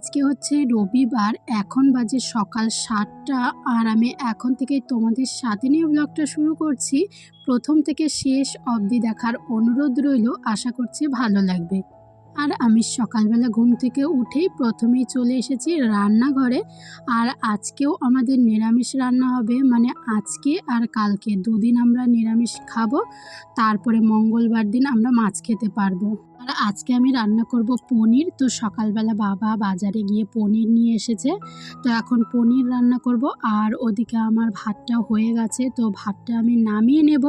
আজকে হচ্ছে রবিবার, এখন বাজে সকাল সাতটা আর আমি এখন থেকে তোমাদের সাথে নিয়ে ব্লগটা শুরু করছি। প্রথম থেকে শেষ অবধি দেখার অনুরোধ রইল, আশা করছি ভালো লাগবে। আর আমি সকালবেলা ঘুম থেকে উঠেই প্রথমেই চলে এসেছি রান্নাঘরে। আর আজকেও আমাদের নিরামিষ রান্না হবে মানে আজকে আর কালকে দুদিন আমরা নিরামিষ খাব, তারপরে মঙ্গলবার দিন আমরা মাছ খেতে পারব। আর আজকে আমি রান্না করব পনির। তো সকালবেলা বাবা বাজারে গিয়ে পনির নিয়ে এসেছে। তো এখন পনির রান্না করব। আর ওদিকে আমার ভাতটা হয়ে গেছে। তো ভাতটা আমি নামিয়ে নেব।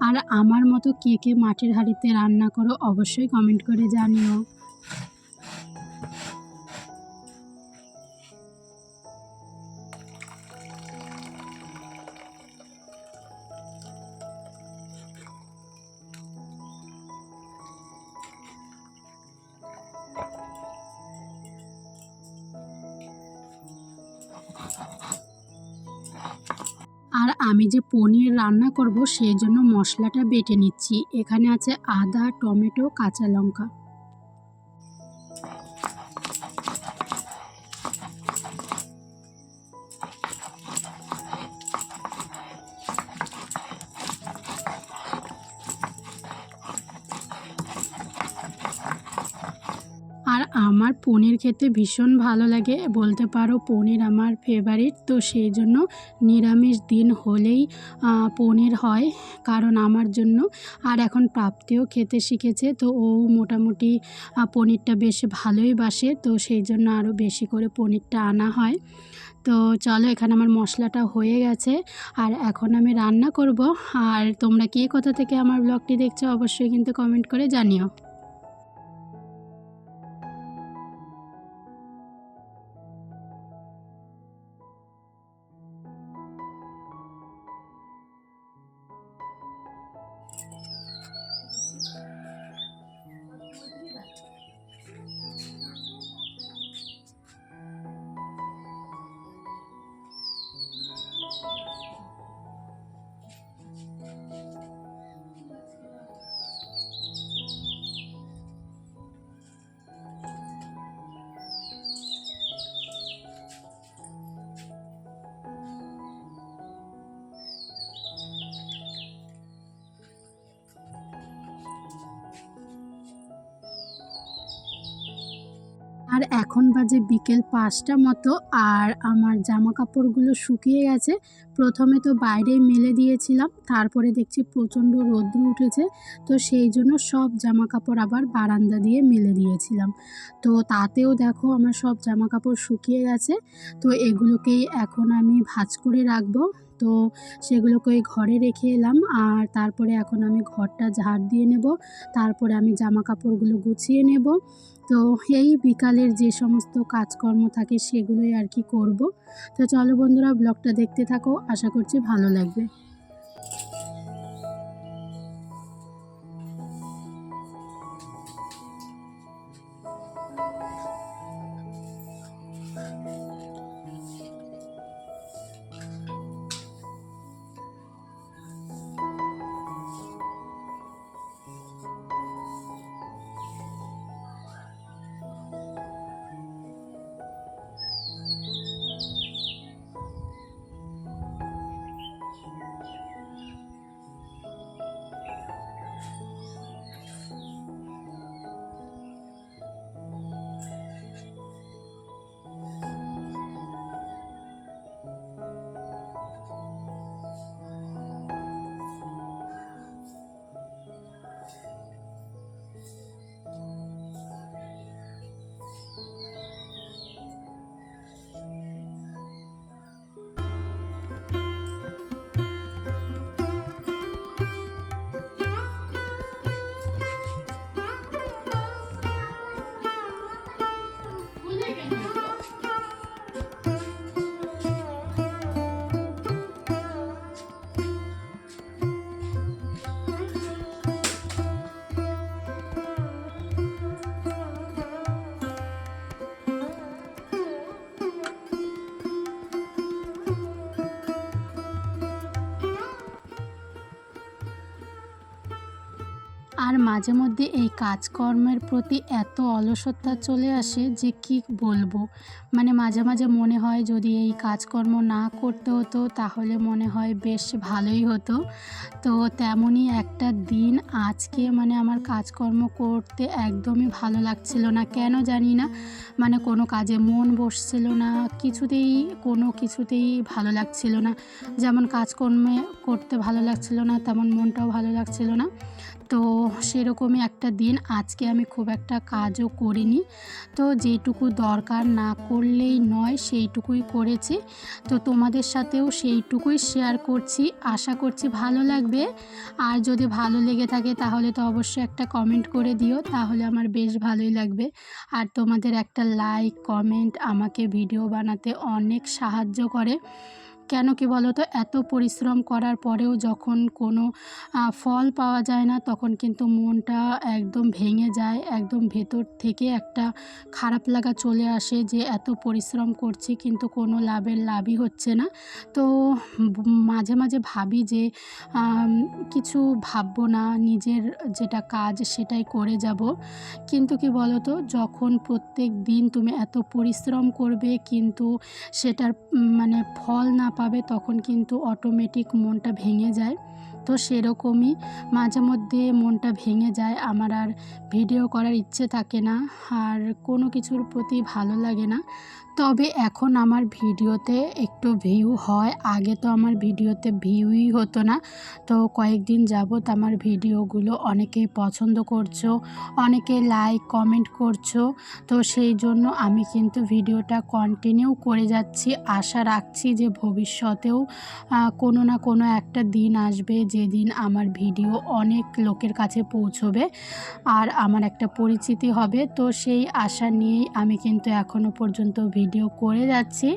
আর আমার মতো কে কে মাটির হাঁড়িতে রান্না করো অবশ্যই কমেন্ট করে জানিও। আমি যে পনির রান্না করব, সেই জন্য মশলাটা বেটে নিচ্ছি। এখানে আছে আদা, টমেটো, কাঁচা লঙ্কা। পনির খেতে ভীষণ ভালো লাগে। বলতে পারো পনির আমার ফেভারিট তো সেই জন্য নিরামিষ দিন হলেই পনির হয় কারণ আমার জন্য। আর এখন প্রাপ্তিও খেতে শিখেছে, তো ও মোটামুটি পনিরটা বেশ ভালোই বাসে, তো সেই জন্য আরও বেশি করে পনিরটা আনা হয়। তো চলো এখানে আমার মশলাটা হয়ে গেছে, আর এখন আমি রান্না করব। আর তোমরা কে কোথা থেকে আমার ব্লগটি দেখছ অবশ্যই কিন্তু কমেন্ট করে জানিও। আর এখন বাজে বিকেল পাঁচটা মতো আর আমার জামা কাপড়গুলো শুকিয়ে গেছে। প্রথমে তো বাইরে মেলে দিয়েছিলাম, তারপরে দেখছি প্রচণ্ড রৌদ্র উঠেছে, তো সেই জন্য সব জামা কাপড় আবার বারান্দা দিয়ে মেলে দিয়েছিলাম। তো তাতেও দেখো আমার সব জামা কাপড় শুকিয়ে গেছে, তো এগুলোকেই এখন আমি ভাঁজ করে রাখব। তো সেগুলোকে ওই ঘরে রেখে এলাম। আর তারপরে এখন আমি ঘরটা ঝাড় দিয়ে নেব। তারপরে আমি জামা কাপড়গুলো গুছিয়ে নেব। তো এই বিকালের যে সমস্ত কাজকর্ম থাকে সেগুলোই আর কি করব। তো চলো বন্ধুরা, ব্লগটা দেখতে থাকো। আশা করছি ভালো লাগবে। মাঝে মধ্যে এই কাজকর্মের প্রতি এত অলসতা চলে আসে যে কি বলব? মানে মাঝে মাঝে মনে হয় যদি এই কাজকর্ম না করতে হতো তাহলে মনে হয় বেশ ভালোই হতো। তো তেমনই একটা দিন আজকে মানে আমার কাজকর্ম করতে একদমই ভালো লাগছিল না। কেন জানি না মানে কোনো কাজে মন বসছিল না, কিছুতেই কোনো কিছুতেই ভালো লাগছিল না। যেমন কাজকর্মে করতে ভালো লাগছিল না, তেমন মনটাও ভালো লাগছিল না। তো সেরকমই একটা দিন। আজকে আমি খুব একটা কাজও করিনি। তো যেটুকু দরকার না করলেই নয়, সেইটুকুই করেছি। তো তোমাদের সাথেও সেইটুকুই শেয়ার করছি। আশা করছি ভালো লাগবে। আর যদি ভালো লেগে থাকে তাহলে তো অবশ্যই একটা কমেন্ট করে দিও। তাহলে আমার বেশ ভালোই লাগবে। আর তোমাদের একটা লাইক কমেন্ট আমাকে ভিডিও বানাতে অনেক সাহায্য করে। কেন কি বলো তো এত পরিশ্রম করার পরেও যখন কোনো ফল পাওয়া যায় না, তখন কিন্তু মনটা একদম ভেঙে যায়, একদম ভেতর থেকে একটা খারাপ লাগা চলে আসে যে এত পরিশ্রম করছি কিন্তু কোনো লাভের লাভই হচ্ছে না। তো মাঝে মাঝে ভাবি যে কিছু ভাববো না, নিজের যেটা কাজ সেটাই করে যাব। কিন্তু কি বলো তো যখন প্রত্যেক দিন তুমি এত পরিশ্রম করবে কিন্তু সেটার মানে ফল না পাবে তখন কিন্তু অটোমেটিক মনটা ভেঙে যায়। তো সেরকমই মাঝে মধ্যে মনটা ভেঙে যায়, আমার আর ভিডিও করার ইচ্ছে থাকে না আর কোনো কিছুর প্রতি ভালো লাগে না। তবে এখন আমার ভিডিওতে একটু ভিউ হয়, আগে তো আমার ভিডিওতে ভিউই হতো না। তো কয়েকদিন যাবত আমার ভিডিওগুলো অনেকেই পছন্দ করছ, অনেকে লাইক কমেন্ট করছ, তো সেই জন্য আমি কিন্তু ভিডিওটা কন্টিনিউ করে যাচ্ছি। আশা রাখছি যে ভবিষ্যতেও কোনো না কোনো একটা দিন আসবে যেদিন আমার ভিডিও অনেক লোকের কাছে পৌঁছবে আর আমার একটা পরিচিতি হবে, তো সেই আশা নিয়েই আমি কিন্তু এখনও পর্যন্ত ভিডিও করে যাচ্ছি।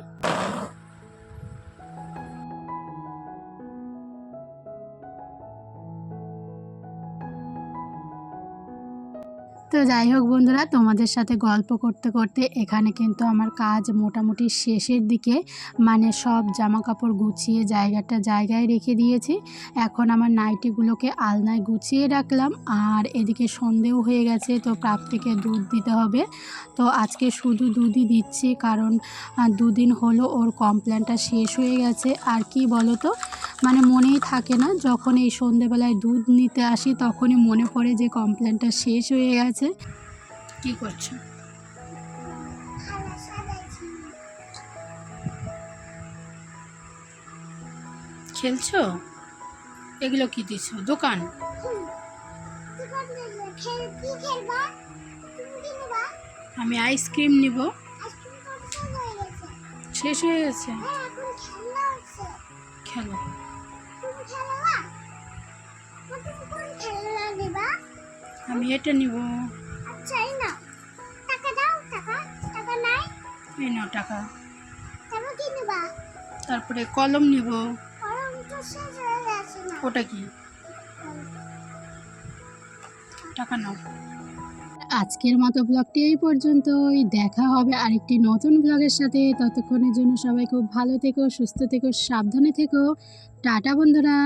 তো যাই হোক বন্ধুরা, তোমাদের সাথে গল্প করতে করতে এখানে কিন্তু আমার কাজ মোটামুটি শেষের দিকে। মানে সব জামা কাপড় গুছিয়ে জায়গাটা জায়গায় রেখে দিয়েছি। এখন আমার নাইটিগুলোকে আলনায় গুছিয়ে রাখলাম। আর এদিকে সন্ধেও হয়ে গেছে, তো প্রাপ্তিকে দুধ দিতে হবে। তো আজকে শুধু দুধই দিচ্ছি, কারণ দুদিন হলো ওর কমপ্লেনটা শেষ হয়ে গেছে। আর কি বলো তো মানে মনেই থাকে না, যখন এই সন্ধেবেলায় দুধ নিতে আসি, তখনই মনে পড়ে যে কমপ্লেনটা শেষ হয়ে গেছে। কি করছ? খেলছো? এগুলো কি দিছো? দোকান? আমি আইসক্রিম নিব। শেষ হয়ে গেছে? খেলো। আমি এটা নিব। এই নাও। টাকা তারপরে কলম নিব। ওটা কি? টাকা নাও। আজকের মতো ব্লগটি এই পর্যন্তই। দেখা হবে আরেকটি নতুন ব্লগের সাথে। ততক্ষণের জন্য সবাই খুব ভালো থেকো সুস্থ থেকো সাবধানে থেকো। টাটা বন্ধুরা।